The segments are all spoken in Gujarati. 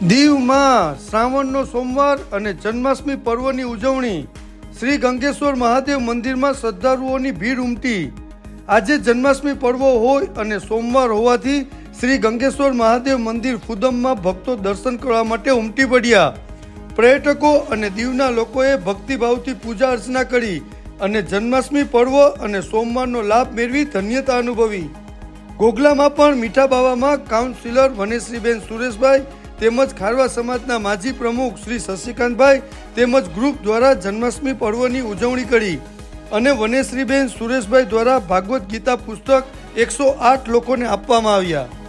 દીવમાં શ્રાવણનો સોમવાર અને જન્માષ્ટમી પર્વની ઉજવણી શ્રી ગંગેશ્વર મહાદેવ મંદિરમાં શ્રદ્ધાળુઓની ભીડ ઉમટી. આજે જન્માષ્ટમી પર્વ હોય અને સોમવાર હોવાથી શ્રી ગંગેશ્વર મહાદેવ મંદિર ફુદમમાં ભક્તો દર્શન કરવા માટે ઉમટી પડ્યા. પર્યટકો અને દીવના લોકોએ ભક્તિભાવથી પૂજા અર્ચના કરી અને જન્માષ્ટમી પર્વ અને સોમવારનો લાભ મેળવી ધન્યતા અનુભવી. ગોગલામાં પણ મીઠા બાવામાં કાઉન્સિલર વનેશ્રીબેન સુરેશભાઈ તેમજ ખારવા સમાજના માજી પ્રમુખ શ્રી શશિકાંતભાઈ તેમજ ગ્રુપ દ્વારા જન્માષ્ટમી પર્વની ઉજવણી કરી. અને વનેશ્રીબેન સુરેશભાઈ દ્વારા ભાગવત ગીતા પુસ્તક એકસો આઠ લોકોને આપવામાં આવ્યા.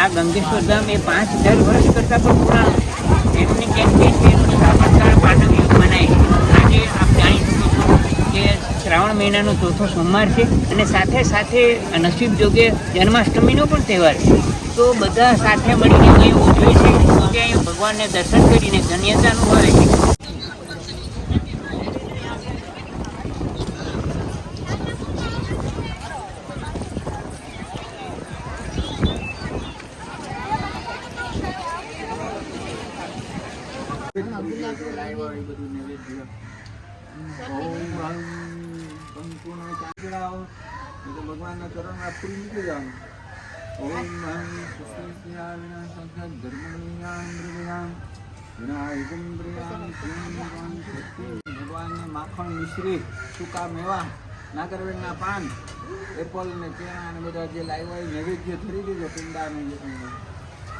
આ ગંગેશ્વર ધામ એ પાંચ હજાર વર્ષ કરતાં પણ પુરાણું છે. કેમ કે એનું સ્થાપનકાળ પાટવ યુગ મનાય આજે આપ જાણી શકો છો કે શ્રાવણ મહિનાનો ચોથો સોમવાર છે અને સાથે સાથે નસીબ જોગે જન્માષ્ટમીનો પણ તહેવાર છે. તો બધા સાથે મળીને અહીં ઉજવે છે. કે અહીં ભગવાનને દર્શન કરીને ધન્યતા અનુભવે છે. ભગવાનના ચરણમાં ફૂલ નીકળી જવાનું ભગવાનને માખણ મિશ્રી સૂકા મેવા નાગરવેલના પાન એપલ ને કેળા અને બધા જે હોય નૈવેદ્ય ધરી દીધો પિંડાનું જે કંઈ હોય.